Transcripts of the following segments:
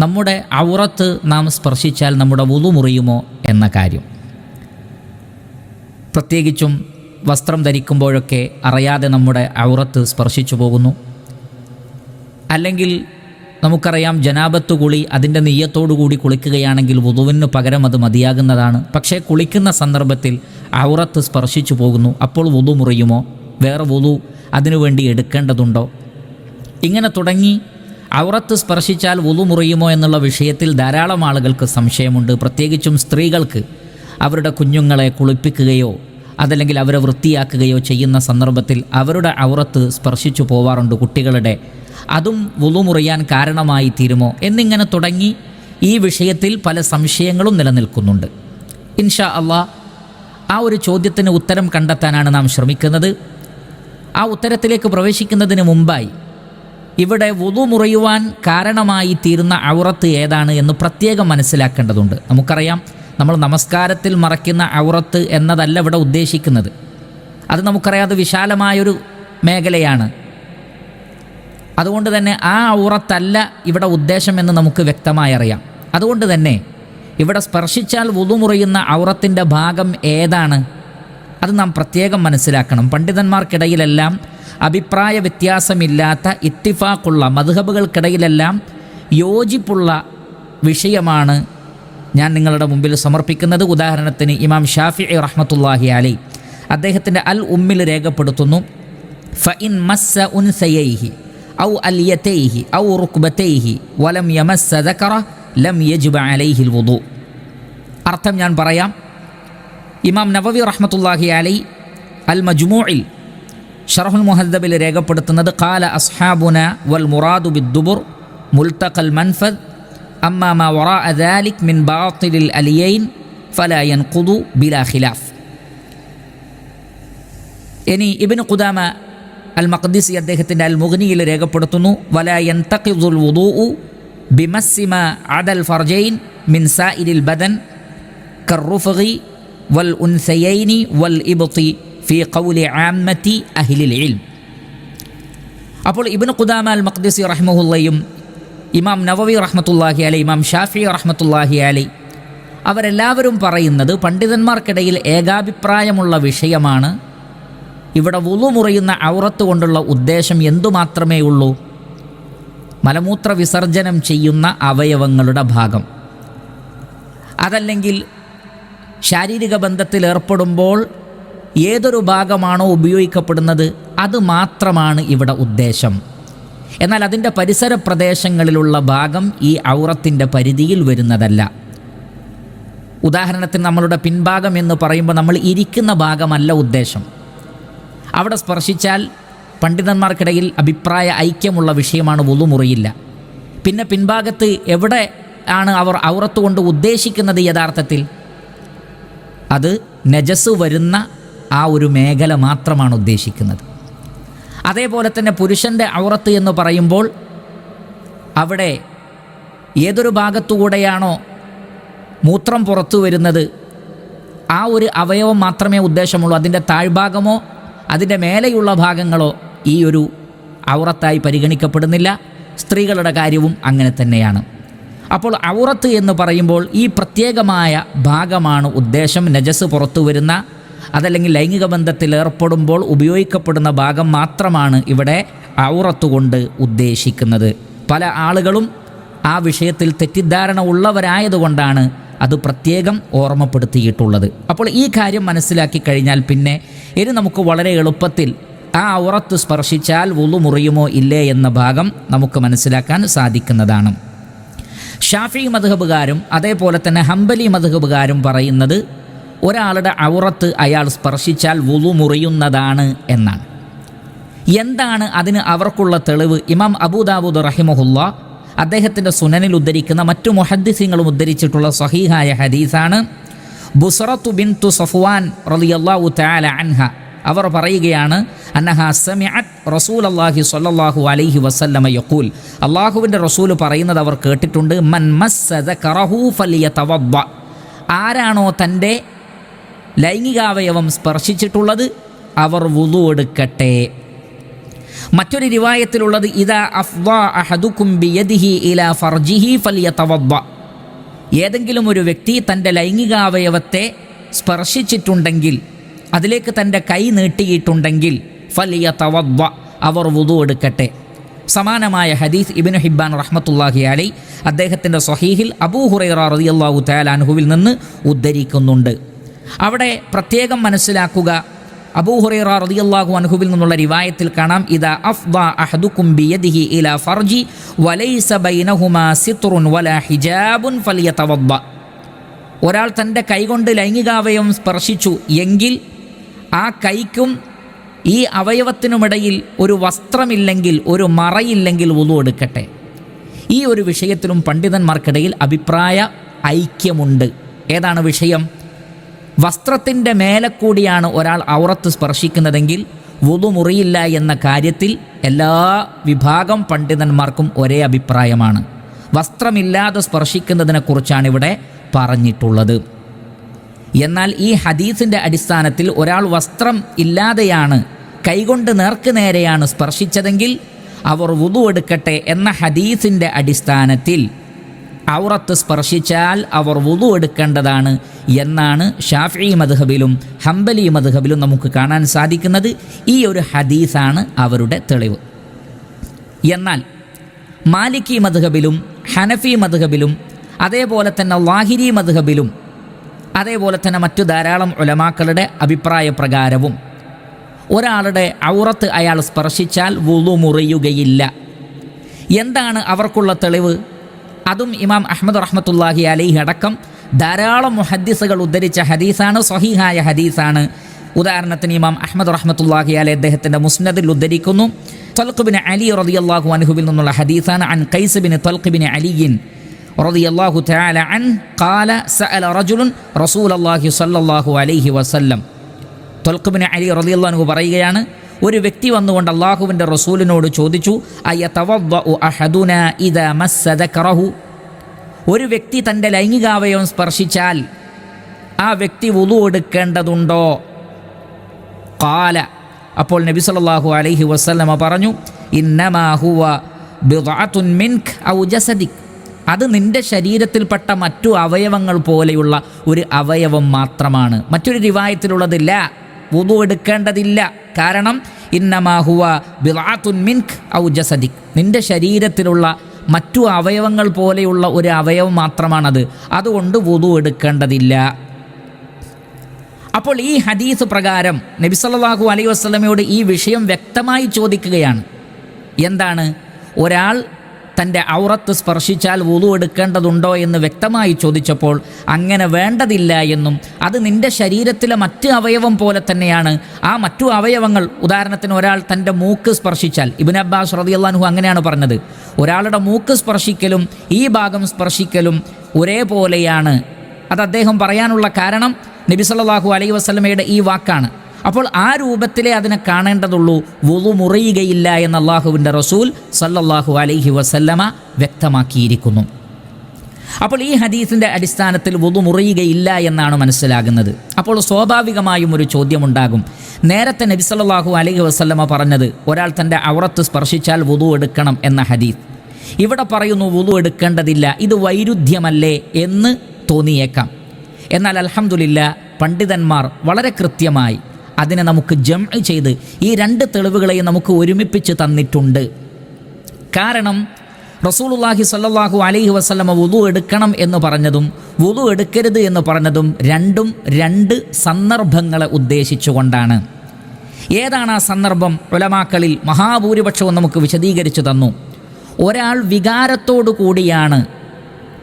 നമ്മുടെ ഔറത്ത് നാം സ്പർശിച്ചാൽ നമ്മുടെ വുളു മുറിയുമോ എന്ന കാര്യം. പ്രത്യേകിച്ചും വസ്ത്രം ധരിക്കുമ്പോഴൊക്കെ അറിയാതെ നമ്മുടെ ഔറത്ത് സ്പർശിച്ചു പോകുന്നു. അല്ലെങ്കിൽ നമുക്കറിയാം ജനാബത്ത് കുളി അതിന്റെ കൂടി കുളിക്കുകയാണെങ്കിൽ വുതുവിന് പകരം അത് മതിയാകുന്നതാണ്. പക്ഷേ കുളിക്കുന്ന സന്ദർഭത്തിൽ ഔറത്ത് സ്പർശിച്ചു പോകുന്നു. അപ്പോൾ വുതു മുറിയുമോ? വേറെ വുതു അതിനുവേണ്ടി എടുക്കേണ്ടതുണ്ടോ? ഇങ്ങനെ തുടങ്ങി ഔറത്ത് സ്പർശിച്ചാൽ ഉളു മുറിയുമോ എന്നുള്ള വിഷയത്തിൽ ധാരാളം ആളുകൾക്ക് സംശയമുണ്ട്. പ്രത്യേകിച്ചും സ്ത്രീകൾക്ക് അവരുടെ കുഞ്ഞുങ്ങളെ കുളിപ്പിക്കുകയോ അതല്ലെങ്കിൽ അവരെ വൃത്തിയാക്കുകയോ ചെയ്യുന്ന സന്ദർഭത്തിൽ അവരുടെ ഔറത്ത് സ്പർശിച്ചു പോവാറുണ്ട് കുട്ടികളുടെ. അതും ഉളു മുറിയാൻ കാരണമായി തീരുമോ എന്നിങ്ങനെ തുടങ്ങി ഈ വിഷയത്തിൽ പല സംശയങ്ങളും നിലനിൽക്കുന്നുണ്ട്. ഇൻഷാ അള്ളാ ആ ഒരു ചോദ്യത്തിന് ഉത്തരം കണ്ടെത്താനാണ് നാം ശ്രമിക്കുന്നത്. ആ ഉത്തരത്തിലേക്ക് പ്രവേശിക്കുന്നതിന് മുമ്പായി ഇവിടെ വുതു മുറിയുവാൻ കാരണമായി തീരുന്ന ഔറത്ത് ഏതാണ് എന്ന് പ്രത്യേകം മനസ്സിലാക്കേണ്ടതുണ്ട്. നമുക്കറിയാം നമ്മൾ നമസ്കാരത്തിൽ മറയ്ക്കുന്ന ഔറത്ത് എന്നതല്ല ഇവിടെ ഉദ്ദേശിക്കുന്നത്. അത് നമുക്കറിയാതെ വിശാലമായൊരു മേഖലയാണ്. അതുകൊണ്ട് തന്നെ ആ ഔറത്തല്ല ഇവിടെ ഉദ്ദേശമെന്ന് നമുക്ക് വ്യക്തമായി അറിയാം. അതുകൊണ്ട് തന്നെ ഇവിടെ സ്പർശിച്ചാൽ വുതുമുറിയുന്ന ഔറത്തിന്റെ ഭാഗം ഏതാണ്? അത് നാം പ്രത്യേകം മനസ്സിലാക്കണം. പണ്ഡിതന്മാർക്കിടയിലെല്ലാം അഭിപ്രായ വ്യത്യാസമില്ലാത്ത ഇത്തിഫാക്കുള്ള മധുഹബുകൾക്കിടയിലെല്ലാം യോജിപ്പുള്ള വിഷയമാണ് ഞാൻ നിങ്ങളുടെ മുമ്പിൽ സമർപ്പിക്കുന്നത്. ഉദാഹരണത്തിന് ഇമാം ഷാഫി റഹ്മത്തുല്ലാഹി അലി അദ്ദേഹത്തിന്റെ അൽ ഉമ്മിൽ രേഖപ്പെടുത്തുന്നു. ഫ ഇൻ മസ്സ ഉൻ ഉൻസയൈഹി ഔ അലിയതൈഹി ഔ റുക്ബതൈഹി വലം യമസ്സ ലം യജുബ അലൈഹിൽ വുദു. അർത്ഥം ഞാൻ പറയാം. ഇമാം നവവി റഹ്മത്തുല്ലാഹി അലൈ അൽ മജ്മൂഇൽ ഷറഹുൽ മുഹദ്ദബിൽ രേഖപ്പെടുത്തുന്നത് കാല അസ്ഹാബുന വൽ മുറാദു ബിദ്ദുബുർ മുൽത്തഖൽ മൻഫദ് അമ്മാമ വറ അദാലിക് മിൻ ബാത്തിലിൽ അലിയൈൻ ഫലായൻ കുതു ബിലാ ഖിലാഫ് ഇനി ഇബിന് ഖുദാമ അൽ മഖ്ദിസി അദ്ദേഹത്തിൻ്റെ അൽ മുഗ്നിയിൽ രേഖപ്പെടുത്തുന്നു വലായൻ തഖിദുൽ വുദൂ ബിമസ്സിമ അദൽ ഫർജൈൻ മിൻ സാഇരിൽ ബദൻ കറുഫി വൽ ഉൻസയൈനി വൽ ഇബത്തി ഫി കൗലി ആമ്മത്തി അഹിലിൽ ഇൽം. അപ്പോൾ ഇബ്നു ഖുദാമ അൽ മഖ്ദിസി റഹ്മുല്ലയും ഇമാം നവവി റഹ്മത്തുല്ലാഹി അലി ഇമാം ഷാഫി റഹ്മത്തുല്ലാഹി അലി അവരെല്ലാവരും പറയുന്നത് പണ്ഡിതന്മാർക്കിടയിൽ ഏകാഭിപ്രായമുള്ള വിഷയമാണ്. ഇവിടെ വുളു മുറിയുന്ന ഔറത്ത് കൊണ്ടുള്ള ഉദ്ദേശം എന്തുമാത്രമേ ഉള്ളൂ? മലമൂത്ര വിസർജനം ചെയ്യുന്ന അവയവങ്ങളുടെ ഭാഗം. അതല്ലെങ്കിൽ ശാരീരിക ബന്ധത്തിൽ ഏർപ്പെടുമ്പോൾ ഏതൊരു ഭാഗമാണോ ഉപയോഗിക്കപ്പെടുന്നത് അത് മാത്രമാണ് ഇവിടെ ഉദ്ദേശം. എന്നാൽ അതിന്റെ പരിസര പ്രദേശങ്ങളിലുള്ള ഭാഗം ഈ ഔറത്തിന്റെ പരിധിയിൽ വരുന്നതല്ല. ഉദാഹരണത്തിന് നമ്മളുടെ പിൻഭാഗം എന്ന് പറയുമ്പോൾ നമ്മൾ ഇരിക്കുന്ന ഭാഗമല്ല ഉദ്ദേശം. അവിടെ സ്പർശിച്ചാൽ പണ്ഡിതന്മാർക്കിടയിൽ അഭിപ്രായ ഐക്യമുള്ള വിഷയമാണ് വുളു മുറിയില്ല പിന്നെ പിൻഭാഗത്ത് എവിടെ ആണ് അവർ ഔറത്തുകൊണ്ട് ഉദ്ദേശിക്കുന്നത് യഥാർത്ഥത്തിൽ? അത് നജസ് വരുന്ന ആ ഒരു മേഖല മാത്രമാണ് ഉദ്ദേശിക്കുന്നത്. അതേപോലെ തന്നെ പുരുഷന്റെ ഔറത്ത് എന്ന് പറയുമ്പോൾ അവിടെ ഏതൊരു ഭാഗത്തുകൂടെയാണോ മൂത്രം പുറത്തു വരുന്നത് ആ ഒരു അവയവം മാത്രമേ ഉദ്ദേശമുള്ളൂ. അതിന്റെ താഴ്ഭാഗമോ അതിന്റെ മേലെയുള്ള ഭാഗങ്ങളോ ഈ ഒരു ഔറത്തായി പരിഗണിക്കപ്പെടുന്നില്ല. സ്ത്രീകളുടെ കാര്യവും അങ്ങനെ തന്നെയാണ്. അപ്പോൾ ഔറത്ത് എന്ന് പറയുമ്പോൾ ഈ പ്രത്യേകമായ ഭാഗമാണ് ഉദ്ദേശം. നജസ് പുറത്തു വരുന്ന അതല്ലെങ്കിൽ ലൈംഗിക ബന്ധത്തിൽ ഏർപ്പെടുമ്പോൾ ഉപയോഗിക്കപ്പെടുന്ന ഭാഗം മാത്രമാണ് ഇവിടെ ഔറത്തുകൊണ്ട് ഉദ്ദേശിക്കുന്നത്. പല ആളുകളും ആ വിഷയത്തിൽ തെറ്റിദ്ധാരണ ഉള്ളവരായതുകൊണ്ടാണ് അത് പ്രത്യേകം ഓർമ്മപ്പെടുത്തിയിട്ടുള്ളത്. അപ്പോൾ ഈ കാര്യം മനസ്സിലാക്കി കഴിഞ്ഞാൽ പിന്നെ ഇനി നമുക്ക് വളരെ എളുപ്പത്തിൽ ആ ഔറത്ത് സ്പർശിച്ചാൽ വുളു മുറിയുമോ ഇല്ലേ എന്ന ഭാഗം നമുക്ക് മനസ്സിലാക്കാൻ സാധിക്കുന്നതാണ്. ഷാഫി മധുഹബുകാരും അതേപോലെ തന്നെ ഹംബലി മധുഹബുകാരും പറയുന്നത് ഒരാളുടെ ഔറത്ത് അയാൾ സ്പർശിച്ചാൽ വുളു മുറിയുന്നതാണ് എന്നാണ്. എന്താണ് അതിന് അവർക്കുള്ള തെളിവ്? ഇമാം അബൂദാബൂദ് റഹിമഹുല്ല അദ്ദേഹത്തിന്റെ സുനനിൽ ഉദ്ധരിക്കുന്ന മറ്റു മുഹദ്ദിസിങ്ങളും ഉദ്ധരിച്ചിട്ടുള്ള സഹീഹായ ഹദീസാണ്. ബുസറത്തു ബിൻ തു സഫ്വാൻ റളിയല്ലാഹു തആല അൻഹ. അവർ പറയുകയാണ് അന്നഹ സ്വല്ലല്ലാഹു അലൈഹി വസല്ലമ യഖൂൽ. അള്ളാഹുവിന്റെ റസൂൽ പറയുന്നത് അവർ കേട്ടിട്ടുണ്ട് മൻ മസ്സദ കറഹു ഫലിയതവദ്ദ. ആരാണോ തന്റെ ലൈംഗികാവയവം സ്പർശിച്ചിട്ടുള്ളത് അവർ വുളു എടുക്കട്ടെ. മറ്റൊരു രൂപായത്തിലുള്ളത് ഇതാ അഫ്വാ അഹദുക്കും ബിയദിഹി ഇലാ ഫർജിഹി ഫലിയതവദ്ദ ഏതെങ്കിലും ഒരു വ്യക്തി തന്റെ ലൈംഗികാവയവത്തെ സ്പർശിച്ചിട്ടുണ്ടെങ്കിൽ അതിലേക്ക് തന്റെ കൈ നീട്ടിയിട്ടുണ്ടെങ്കിൽ ഫലിയ തവദ്വ അവർ വുതു എടുക്കട്ടെ. സമാനമായ ഹദീസ് ഇബിൻ ഹിബാൻ റഹ്മത്തുല്ലാഹി അലൈ അദ്ദേഹത്തിന്റെ സ്വഹീഹിൽ അബൂ ഹുറൈറ റളിയല്ലാഹു തയാലാൻഹുവിൽ നിന്ന് ഉദ്ധരിക്കുന്നുണ്ട്. അവിടെ പ്രത്യേകം മനസ്സിലാക്കുക. അബൂ ഹുറൈറ റളിയല്ലാഹു അൻഹുവിൽ നിന്നുള്ള റിവായത്തിൽ കാണാം ഇദാ അഫ്ദാ അഹദുക്കും ബിയദിഹി ഇലാ ഫർജി വലൈസ ബൈനഹുമാ സിത്റുൻ വലാ ഹിജാബുൻ ഫലിയതവദ്ദ. ഒരാൾ തന്റെ കൈകൊണ്ട് ലൈംഗികാവയവം സ്പർശിച്ചു എങ്കിൽ ആ കൈക്കും ഈ അവയവത്തിനുമിടയിൽ ഒരു വസ്ത്രമില്ലെങ്കിൽ ഒരു മറയില്ലെങ്കിൽ ഉതു എടുക്കട്ടെ. ഈ ഒരു വിഷയത്തിലും പണ്ഡിതന്മാർക്കിടയിൽ അഭിപ്രായ ഐക്യമുണ്ട്. ഏതാണ് വിഷയം? വസ്ത്രത്തിന്റെ മേലെ കൂടിയാണ് ഒരാൾ ഔറത്ത് സ്പർശിക്കുന്നതെങ്കിൽ വുതു മുറിയില്ല എന്ന കാര്യത്തിൽ എല്ലാ വിഭാഗം പണ്ഡിതന്മാർക്കും ഒരേ അഭിപ്രായമാണ്. വസ്ത്രമില്ലാതെ സ്പർശിക്കുന്നതിനെക്കുറിച്ചാണ് ഇവിടെ പറഞ്ഞിട്ടുള്ളത്. എന്നാൽ ഈ ഹദീസിന്റെ അടിസ്ഥാനത്തിൽ ഒരാൾ വസ്ത്രം ഇല്ലാതെയാണ് കൈകൊണ്ട് നേർക്ക് നേരെയാണ് സ്പർശിച്ചതെങ്കിൽ അവർ വുതു എടുക്കട്ടെ എന്ന ഹദീസിന്റെ അടിസ്ഥാനത്തിൽ ഔറത്ത് സ്പർശിച്ചാൽ അവർ വുതു എടുക്കേണ്ടതാണ് എന്നാണ് ഷാഫി മധുഹബിലും ഹംബലി മധുഹബിലും നമുക്ക് കാണാൻ സാധിക്കുന്നത്. ഈ ഒരു ഹദീസാണ് അവരുടെ തെളിവ്. എന്നാൽ മാലിക്കി മധുഹബിലും ഹനഫി മധുഹബിലും അതേപോലെ തന്നെ വാഹിരി മധുഹബിലും അതേപോലെ തന്നെ മറ്റു ധാരാളം ഉലമാക്കളുടെ അഭിപ്രായ പ്രകാരവും ഒരാളുടെ ഔറത്ത് അയാൾ സ്പർശിച്ചാൽ വുളു മുറിയുകയില്ല. എന്താണ് അവർക്കുള്ള തെളിവ്? അതും ഇമാം അഹമ്മദ് റഹ്മത്തുല്ലാഹി അലൈഹി അടക്കം ധാരാളം മുഹദ്ദീസുകൾ ഉദ്ധരിച്ച ഹദീസാണ് സ്വഹീഹായ ഹദീസാണ്. ഉദാഹരണത്തിന് ഇമാം അഹമ്മദ് റഹ്മത്തുല്ലാഹി അലൈ അദ്ദേഹത്തിന്റെ മുസ്നദിൽ ഉദ്ധരിക്കുന്നു തൊൽഖുബിൻ അലി റതിയല്ലാഹു അൻഹുവിൽ നിന്നുള്ള ഹദീസാണ് അൻ കൈസബിൻ തൊൽഖുബിൻ അലിയിൻ റതിയല്ലാഹു തയാല അൻ കാല സഅല റജുലുൻ റസൂൽ അള്ളാഹി സല്ലാഹു അലൈഹി വസല്ലം. തൊൽഖുബിൻ അലി റതിയല്ലാഹു പറയുകയാണ് ഒരു വ്യക്തി വന്നുകൊണ്ട് അള്ളാഹുവിന്റെ റസൂലിനോട് ചോദിച്ചു ഒരു വ്യക്തി തന്റെ ലൈംഗികാവയവം സ്പർശിച്ചാൽ ആ വ്യക്തി വുളു എടുക്കേണ്ടതുണ്ടോ? കാല അപ്പോൾ നബി സല്ലല്ലാഹു അലൈഹി വസ്ലമ പറഞ്ഞു ഔ അത് നിന്റെ ശരീരത്തിൽപ്പെട്ട മറ്റു അവയവങ്ങൾ പോലെയുള്ള ഒരു അവയവം മാത്രമാണ്. മറ്റൊരു റിവായത്തിലുള്ളതില്ല. വുതു എടുക്കേണ്ടതില്ല. കാരണം ഇന്നമാഹുവ ബിളാത്തുൻ മിൻക് ഔ ജസദിക്. നിന്റെ ശരീരത്തിലുള്ള മറ്റു അവയവങ്ങൾ പോലെയുള്ള ഒരു അവയവം മാത്രമാണത്. അതുകൊണ്ട് വുതു എടുക്കേണ്ടതില്ല. അപ്പോൾ ഈ ഹദീസ് പ്രകാരം നബി സല്ലല്ലാഹു അലൈഹി വസല്ലമയോട് ഈ വിഷയം വ്യക്തമായി ചോദിക്കുകയാണ്. എന്താണ്? ഒരാൾ തന്റെ ഔറത്ത് സ്പർശിച്ചാൽ വുളു എടുക്കേണ്ടതുണ്ടോ എന്ന് വ്യക്തമായി ചോദിച്ചപ്പോൾ അങ്ങനെ വേണ്ടതില്ല എന്നും അത് നിന്റെ ശരീരത്തിലെ മറ്റ് അവയവം പോലെ തന്നെയാണ്. ആ മറ്റു അവയവങ്ങൾ ഉദാഹരണത്തിന് ഒരാൾ തന്റെ മൂക്ക് സ്പർശിച്ചാൽ ഇബിൻ അബ്ബാസ് റളിയല്ലാഹു അങ്ങനെയാണ് പറഞ്ഞത് ഒരാളുടെ മൂക്ക് സ്പർശിക്കലും ഈ ഭാഗം സ്പർശിക്കലും ഒരേപോലെയാണ്. അത് അദ്ദേഹം പറയാനുള്ള കാരണം നബി സല്ലല്ലാഹു അലൈഹി വസല്ലമയുടെ ഈ വാക്കാണ്. അപ്പോൾ ആ രൂപത്തിലേ അതിനെ കാണേണ്ടതുള്ളൂ. വുളു മുറിയുകയില്ല എന്ന് അള്ളാഹുവിന്റെ റസൂൽ സല്ലല്ലാഹു അലൈഹി വസല്ലമ വ്യക്തമാക്കിയിരിക്കുന്നു. അപ്പോൾ ഈ ഹദീസിന്റെ അടിസ്ഥാനത്തിൽ വുളു മുറിയുകയില്ല എന്നാണ് മനസ്സിലാകുന്നത്. അപ്പോൾ സ്വാഭാവികമായും ഒരു ചോദ്യമുണ്ടാകും. നേരത്തെ നബി സല്ലല്ലാഹു അലൈഹി വസല്ലമ പറഞ്ഞത് ഒരാൾ തന്റെ ഔറത്ത് സ്പർശിച്ചാൽ വുളു എടുക്കണം എന്ന ഹദീസ്. ഇവിടെ പറയുന്നു വുളു എടുക്കേണ്ടതില്ല ഇത് വൈരുദ്ധ്യമല്ലേ എന്ന് തോന്നിയേക്കാം. എന്നാൽ അലഹമുല്ല പണ്ഡിതന്മാർ വളരെ കൃത്യമായി അതിനെ നമുക്ക് ജം ചെയ്ത് ഈ രണ്ട് തെളിവുകളെയും നമുക്ക് ഒരുമിപ്പിച്ച് തന്നിട്ടുണ്ട്. കാരണം റസൂലുള്ളാഹി സല്ലാഹു അലൈഹി വസ്ലമ വുതു എടുക്കണം എന്ന് പറഞ്ഞതും വുതു എടുക്കരുത് എന്ന് പറഞ്ഞതും രണ്ടും രണ്ട് സന്ദർഭങ്ങളെ ഉദ്ദേശിച്ചുകൊണ്ടാണ്. ഏതാണ് ആ സന്ദർഭം? ഉലമാക്കളിൽ മഹാഭൂരിപക്ഷവും നമുക്ക് വിശദീകരിച്ചു തന്നു. ഒരാൾ വികാരത്തോടു കൂടിയാണ്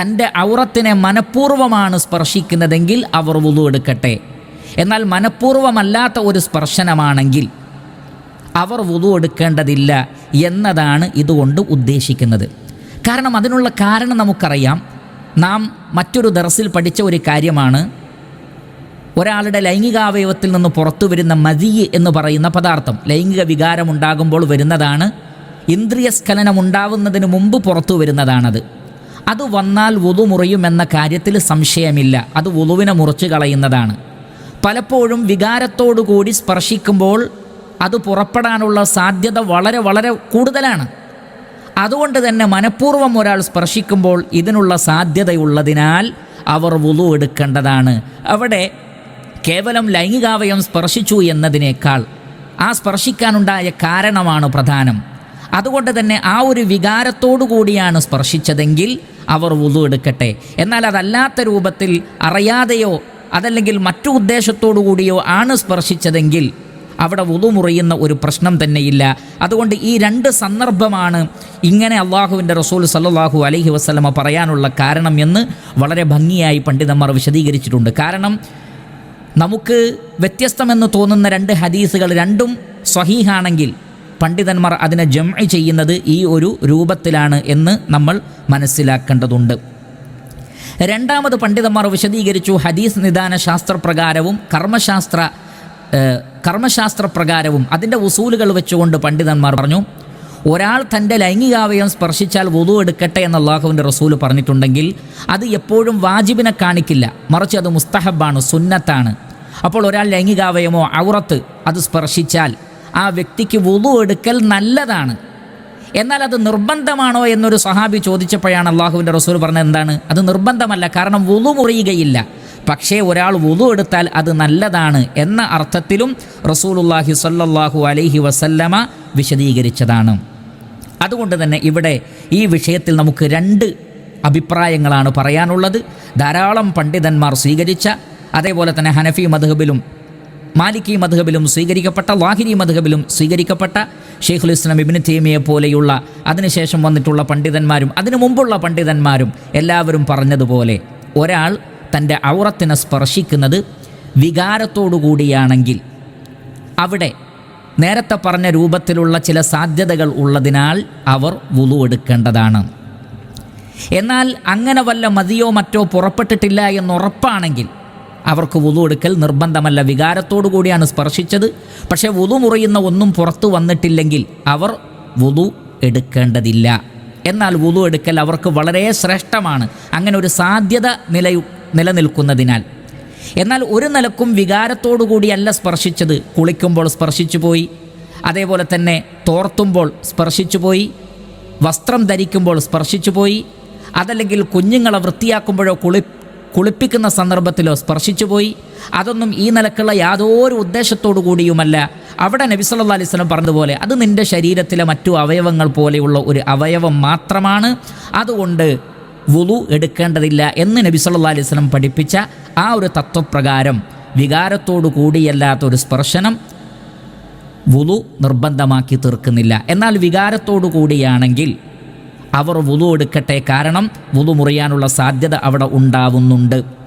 തന്റെ ഔറത്തിനെ മനഃപൂർവമാണ് സ്പർശിക്കുന്നതെങ്കിൽ അവർ വുതു എടുക്കട്ടെ. എന്നാൽ മനഃപൂർവമല്ലാത്ത ഒരു സ്പർശനമാണെങ്കിൽ അവർ വുതു എടുക്കേണ്ടതില്ല എന്നതാണ് ഇതുകൊണ്ട് ഉദ്ദേശിക്കുന്നത്. കാരണം അതിനുള്ള കാരണം നമുക്കറിയാം. നാം മറ്റൊരു ദർസിൽ പഠിച്ച ഒരു കാര്യമാണ്. ഒരാളുടെ ലൈംഗികാവയവത്തിൽ നിന്ന് പുറത്തു വരുന്ന മതി എന്ന് പറയുന്ന പദാർത്ഥം. ലൈംഗിക വികാരം ഉണ്ടാകുമ്പോൾ വരുന്നതാണ്. ഇന്ദ്രിയ സ്ഖലനം ഉണ്ടാവുന്നതിന് മുമ്പ് പുറത്തു വരുന്നതാണത്. അത് വന്നാൽ വുതു മുറിയുമെന്ന കാര്യത്തിൽ സംശയമില്ല. അത് വുളുവിനെ മുറിച്ച് കളയുന്നതാണ്. പലപ്പോഴും വികാരത്തോടു കൂടി സ്പർശിക്കുമ്പോൾ അത് പുറപ്പെടാനുള്ള സാധ്യത വളരെ വളരെ കൂടുതലാണ്. അതുകൊണ്ട് തന്നെ മനഃപൂർവം ഒരാൾ സ്പർശിക്കുമ്പോൾ ഇതിനുള്ള സാധ്യതയുള്ളതിനാൽ അവർ വുളു എടുക്കേണ്ടതാണ്. അവിടെ കേവലം ലൈംഗികാവയം സ്പർശിച്ചു എന്നതിനേക്കാൾ ആ സ്പർശിക്കാനുണ്ടായ കാരണമാണ് പ്രധാനം. അതുകൊണ്ട് തന്നെ ആ ഒരു വികാരത്തോടു കൂടിയാണ് സ്പർശിച്ചതെങ്കിൽ അവർ വുളു എടുക്കട്ടെ. എന്നാൽ അതല്ലാത്ത രൂപത്തിൽ അറിയാതെയോ അതല്ലെങ്കിൽ മറ്റു ഉദ്ദേശത്തോടു കൂടിയോ ആണ് സ്പർശിച്ചതെങ്കിൽ അവിടെ വുളു മുറിയുന്ന ഒരു പ്രശ്നം തന്നെയില്ല. അതുകൊണ്ട് ഈ രണ്ട് സന്ദർഭമാണ് ഇങ്ങനെ അള്ളാഹുവിന്റെ റസൂൽ സല്ലാഹു അലഹി വസ്ലമ പറയാനുള്ള കാരണം എന്ന് വളരെ ഭംഗിയായി പണ്ഡിതന്മാർ വിശദീകരിച്ചിട്ടുണ്ട്. കാരണം നമുക്ക് വ്യത്യസ്തമെന്ന് തോന്നുന്ന രണ്ട് ഹദീസുകൾ രണ്ടും സ്വഹീഹാണെങ്കിൽ പണ്ഡിതന്മാർ അതിനെ ജംഇ ചെയ്യുന്നത് ഈ ഒരു രൂപത്തിലാണ് എന്ന് നമ്മൾ മനസ്സിലാക്കേണ്ടതുണ്ട്. രണ്ടാമത് പണ്ഡിതന്മാർ വിശദീകരിച്ചു ഹദീസ് നിദാന ശാസ്ത്രപ്രകാരവും കർമ്മശാസ്ത്ര കർമ്മശാസ്ത്രപ്രകാരവും. അതിന്റെ ഉസൂലുകൾ വെച്ചുകൊണ്ട് പണ്ഡിതന്മാർ പറഞ്ഞു ഒരാൾ തന്റെ ലൈംഗികാവയം സ്പർശിച്ചാൽ വുതു എടുക്കട്ടെ എന്ന് അള്ളാഹുവിന്റെ റസൂൽ പറഞ്ഞിട്ടുണ്ടെങ്കിൽ അത് എപ്പോഴും വാജിബിനെ കാണിക്കില്ല. മറിച്ച് അത് മുസ്തഹബാണ് സുന്നത്താണ്. അപ്പോൾ ഒരാൾ ലൈംഗികാവയമോ ഔറത്ത് അത് സ്പർശിച്ചാൽ ആ വ്യക്തിക്ക് വുതു എടുക്കൽ നല്ലതാണ്. എന്നാൽ അത് നിർബന്ധമാണോ എന്നൊരു സഹാബി ചോദിച്ചപ്പോഴാണ് അള്ളാഹുവിന്റെ റസൂൽ പറഞ്ഞത് എന്താണ്? അത് നിർബന്ധമല്ല കാരണം വുളു മുറിയുകയില്ല. പക്ഷേ ഒരാൾ വുളു എടുത്താൽ അത് നല്ലതാണ് എന്ന അർത്ഥത്തിലും റസൂലുല്ലാഹി സല്ലാഹു അലൈഹി വസല്ലമ വിശദീകരിച്ചതാണ്. അതുകൊണ്ട് തന്നെ ഇവിടെ ഈ വിഷയത്തിൽ നമുക്ക് രണ്ട് അഭിപ്രായങ്ങളാണ് പറയാനുള്ളത്. ധാരാളം പണ്ഡിതന്മാർ സ്വീകരിച്ച അതേപോലെ തന്നെ ഹനഫി മധുഹബിലും മാലിക്കി മധുഹബിലും സ്വീകരിക്കപ്പെട്ട ലാഹിരി മധുഹബിലും സ്വീകരിക്കപ്പെട്ട ഷെയ്ഖുൽ ഇസ്ലാം ഇബിന് തീമിയെ പോലെയുള്ള അതിനുശേഷം വന്നിട്ടുള്ള പണ്ഡിതന്മാരും അതിനു മുമ്പുള്ള പണ്ഡിതന്മാരും എല്ലാവരും പറഞ്ഞതുപോലെ ഒരാൾ തന്റെ ഔറത്തിനെ സ്പർശിക്കുന്നത് വികാരത്തോടു കൂടിയാണെങ്കിൽ അവിടെ നേരത്തെ പറഞ്ഞ രൂപത്തിലുള്ള ചില സാധ്യതകൾ ഉള്ളതിനാൽ അവർ വുളു എടുക്കേണ്ടതാണ്. എന്നാൽ അങ്ങനെ വല്ല മതിയോ മറ്റോ പുറപ്പെട്ടിട്ടില്ല എന്നുറപ്പാണെങ്കിൽ അവർക്ക് വുതു എടുക്കൽ നിർബന്ധമല്ല. വികാരത്തോടു കൂടിയാണ് സ്പർശിച്ചത്. പക്ഷേ വുതു മുറിയുന്ന ഒന്നും പുറത്തു വന്നിട്ടില്ലെങ്കിൽ അവർ വുതു എടുക്കേണ്ടതില്ല. എന്നാൽ വുതു എടുക്കൽ അവർക്ക് വളരെ ശ്രേഷ്ഠമാണ്. അങ്ങനെ ഒരു സാധ്യത നിലയു നിലനിൽക്കുന്നതിനാൽ. എന്നാൽ ഒരു നിലക്കും വികാരത്തോടു കൂടിയല്ല സ്പർശിച്ചത്. കുളിക്കുമ്പോൾ സ്പർശിച്ചു പോയി. അതേപോലെ തന്നെ തോർത്തുമ്പോൾ സ്പർശിച്ചു പോയി. വസ്ത്രം ധരിക്കുമ്പോൾ സ്പർശിച്ചു പോയി. അതല്ലെങ്കിൽ കുഞ്ഞുങ്ങളെ വൃത്തിയാക്കുമ്പോഴോ കുളി കുളിപ്പിക്കുന്ന സന്ദർഭത്തിലോ സ്പർശിച്ചു പോയി. അതൊന്നും ഈ നിലക്കുള്ള യാതൊരു ഉദ്ദേശത്തോടു കൂടിയുമല്ല. അവിടെ നബി അലിസ്ലം പറഞ്ഞതുപോലെ അത് നിന്റെ ശരീരത്തിലെ മറ്റു അവയവങ്ങൾ പോലെയുള്ള ഒരു അവയവം മാത്രമാണ്. അതുകൊണ്ട് വുളു എടുക്കേണ്ടതില്ല എന്ന് നബി അലിസ്ലം പഠിപ്പിച്ച ആ ഒരു തത്വപ്രകാരം വികാരത്തോടു കൂടിയല്ലാത്ത ഒരു സ്പർശനം വുളു നിർബന്ധമാക്കി തീർക്കുന്നില്ല. എന്നാൽ വികാരത്തോടു കൂടിയാണെങ്കിൽ അവർ വുളു എടുക്കട്ടെ. കാരണം വുളു മുറിയാനുള്ള സാധ്യത അവിടെ ഉണ്ടാവുന്നുണ്ട്.